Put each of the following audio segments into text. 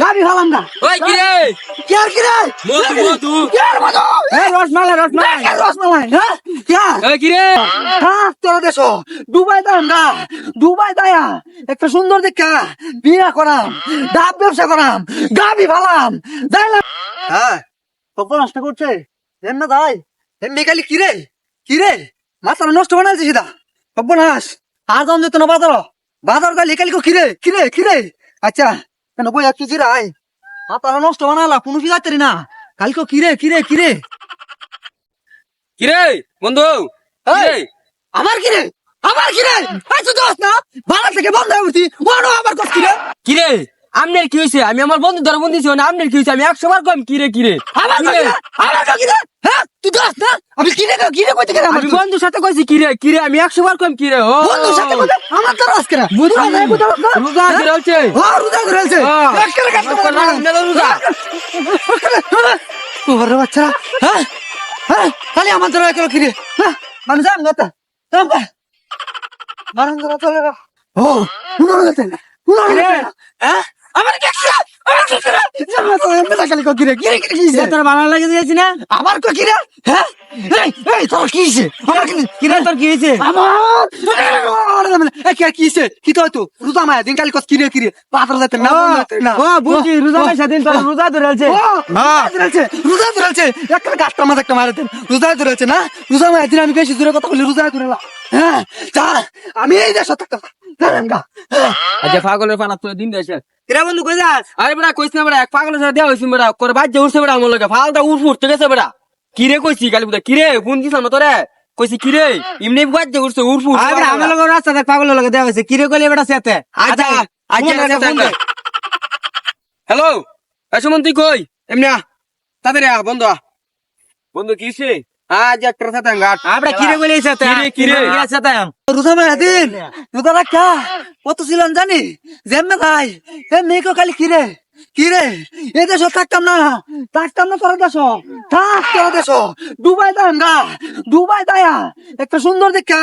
গাবি ভালাম না। ওই কি রে? কি আর কি রে? মধু মধু। কি আর মধু? এই রসমালাই রসমালাই। রসমালাই হ্যাঁ? কি? আর? কি রে? হ্যাঁ তোরা দেশ দুবাই দাম দুবাই দায়া একটা সুন্দর দেখা। বিয়া করাম ডাব ব্যবসা করাম গাবি ভালাম। যাইলাম হ্যাঁ কখন নষ্ট করছে? না দাই মেকালি কিরে কিরে মাথা নষ্ট করে বানাইছে সিধা সব্যনাশ আর দাম যেত না বাজার বাজার গালি কালি কিরে কিরে কিরে আচ্ছা। কেন বই নষ্ট বানালা কোনো কি যাচ্ছে না। কালকে কিরে কিরে কিরে? কি রে বন্ধু এই, আমার কিরে? আমার কিরে? এই তো না। ভাড়া থেকে বন্ধ হয়ে উঠি ওনো আবার কস কিরে? কি আমনের কি হয়েছে আমি আমার বন্ধু ধরে বন্ধু ছিল না আমনের কি হয়েছে আমি একশো বার কম কিরে কিরে? আমার? কিরে? আমার কিরে আমি কিরে কো কিরে কইতে কিরে আমার আমি বন্ধুর সাথে কইছি কি রে কি রে আমি একশো বার কম কি রে ও। বন্ধুর সাথে বলতে আমার তো রাস কিরে বুঝছি। বুঝা নাই বুঝা না রোজা ধরেছে ও রোজা ধরেছে হ্যাঁ। একের কাছে মেলা রোজা। ওরে বাচ্চা। হ্যাঁ? হ্যাঁ? খালি আমার ধরে একের কিরে? হ্যাঁ? আমি যাম না যাম বা মারন ধরা চলে ও উনার গেছে না? উনার হ্যাঁ? আমার কি কি কিরে হ্যাঁ? তোর কি আমার তোর কি হয়েছে আমার কি কি তো রোজা মায়া দিন কালি কিরে কিরে পাথর যাতে না ও রোজা তোর রোজা ধরেছে রোজা ধরেছে একটা গাছটা মাঝে একটা মারে দেন রোজা ধরেছে না? রোজা মায়া দিন আমি বেশি দূরে কথা বলি রোজা ধরেলাম হ্যাঁ যা আমি এই দেশ থাকতাম হ্যাঁ। আচ্ছা পাগলের পানা তুই দিন দেছে কিরে বন্ধু কই যাস? আরে বড়া কইছ না বড়া এক পাগলের সাথে দেওয়া হইছিস বড়া করে বাজ্যে উঠছে বড়া আমার লগে। ফালটা উঠ উঠতে গেছে বড়া? কিরে কইছি কালি বুদা কিরে? ফোন দিছ না তোরে? কইছি কিরে? এমনি বাজ্যে উঠছে উঠ উঠ আরে আমার লগে রাস্তা দেখ পাগলের লগে দেওয়া হয়েছে কিরে কইলে বেটা সেতে? আচ্ছা আচ্ছা দে, ফোন দে। হ্যালো সুমন তুই কই? এমনি আ। তাড়াতাড়ি আ বন্ধু আ। বন্ধু কিসে আজ একটা সাথে গাট। আমরা কিরে কিরে, রাখা কত জানি? ভাই এ মেয়েকে খালি কিরে কিরে এ দেশ থাকতাম না। থাকতাম না তোর দেশ। থাক তোর দেশ। দুবাই দাম গা দুবাই দায়া। একটা সুন্দর দেখা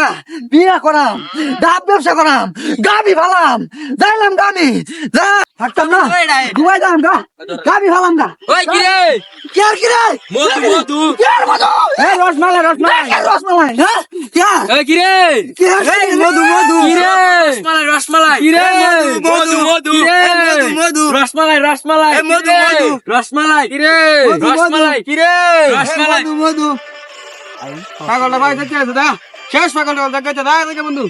বিয়া করাম। ডাব ব্যবসা করাম। গাবি ভালাম যাইলাম গামি যা। থাকতাম না। দুবাই দাম গা গাবি ভালাম গা। ওই কিরে কি আর কিরে মধু মধু। কি আর মধু? রসমালাই রসমালাই। রসমালাই হ্যাঁ? কি রে মধু কিরে? কি রে মধু মধু। রসমালাই কি রে মধু, মধু, মধু, মধু। রসমালাই রসমালাই। মধু, মধু। রসমালাই। কি রে রসমালাই কিরে? রসমালাই। মধু মধু। পাগলটা ভাই দেখতে আছে দা শেষ পাগলটা দেখতে দা বন্ধু।